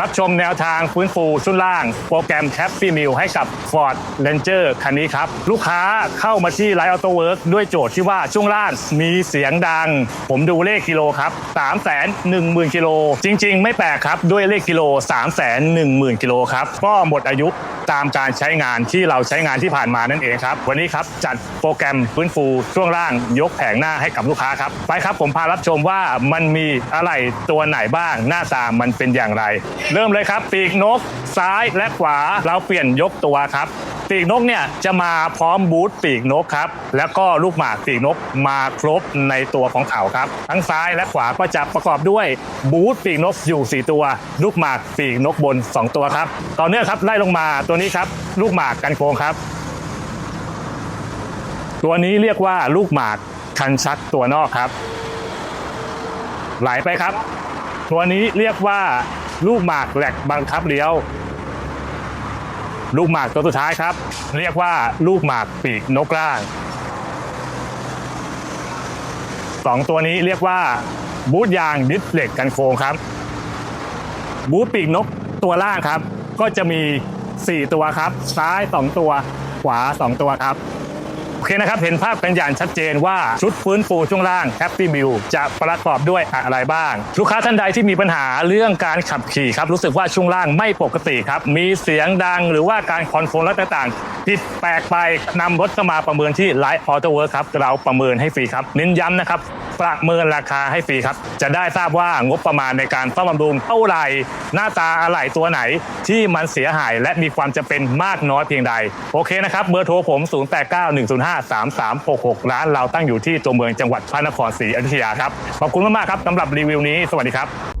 รับชมแนวทางฟื้นฟูชุดล่าง โปรแกรมแ a p p y m e a l ให้กับ Ford Ranger คันนี้ครับ ลูกค้าเข้ามาที่ Light Auto Work ด้วยโจทย์ที่ว่าช่วงล่างมีเสียงดัง ผมดูเลขกิโลครับ3 1 0 0 0 0 กิโล จริง ๆ ไม่แปลกครับ ด้วยเลขกิโล 3 1 0 0 0 0 กิโลครับ ก็หมดอายุ ตามการใช้งานที่เราใช้งานที่ผ่านมานั่นเองครับ วันนี้ครับจัดโปรแกรมฟื้นฟูช่วงล่างยกแผงหน้าให้กับลูกค้าครับไปครับผมพารับชมว่ามันมีอะไรตัวไหนบ้าง หน้าตามันเป็นอย่างไร เริ่มเลยครับปีกนกซ้ายและขวาเราเปลี่ยนยกตัวครับปีกนกเนี่ยจะมาพร้อมบูทปีกนกครับ แล้วก็ลูกหมากปีกนกมาครบในตัวของเขาครับ ทั้งซ้ายและขวาก็จะประกอบด้วยบูทปีกนกอยู่ 4 ตัว ลูกหมากปีกนกบน 2 ตัวครับ ต่อเนื่องครับไล่ลงมาตัวนี้ครับ ลูกหมากกันโค้งครับ ตัวนี้เรียกว่าลูกหมากคันชักตัวนอกครับ ไหลไปครับ ตัวนี้เรียกว่าลูกหมากแหลกบังคับเลี้ยว ลูกหมากตัวสุดท้ายครับ เรียกว่าลูกหมากปีกนกล่างสองตัวนี้เรียกว่าบูทยางดิสเหล็กกันโค้งครับ บูทปีกนกตัวล่างครับ ก็จะมี 4 ตัวครับ ซ้าย 2 ตัว ขวา 2 ตัวครับ โอเคนะครับ เห็นภาพกันอย่างชัดเจนว่าชุดฟื้นฟูช่วงล่าง Happy Meal จะประกอบด้วยอะไรบ้าง ลูกค้าท่านใดที่มีปัญหาเรื่องการขับขี่ครับ รู้สึกว่าช่วงล่างไม่ปกติครับ มีเสียงดังหรือว่าการคอนโทรลและต่างๆผิดแปลกไปนำรถเข้ามาประเมินที่ Light Auto Work ครับเราประเมินให้ฟรีครับเน้นย้ำนะครับ ประเมินราคาให้ฟรีครับ จะได้ทราบว่างบประมาณในการซ่อมบำรุงเท่าไหร่หน้าตาอะไหล่ตัวไหนที่มันเสียหายและมีความจะเป็นมากน้อยเพียงใด โอเคนะครับเบอร์โทรผม 0891053366 ร้านเราตั้งอยู่ที่ตัวเมืองจังหวัดพระนครศรีอยุธยาครับขอบคุณมากๆครับสำหรับรีวิวนี้สวัสดีครับ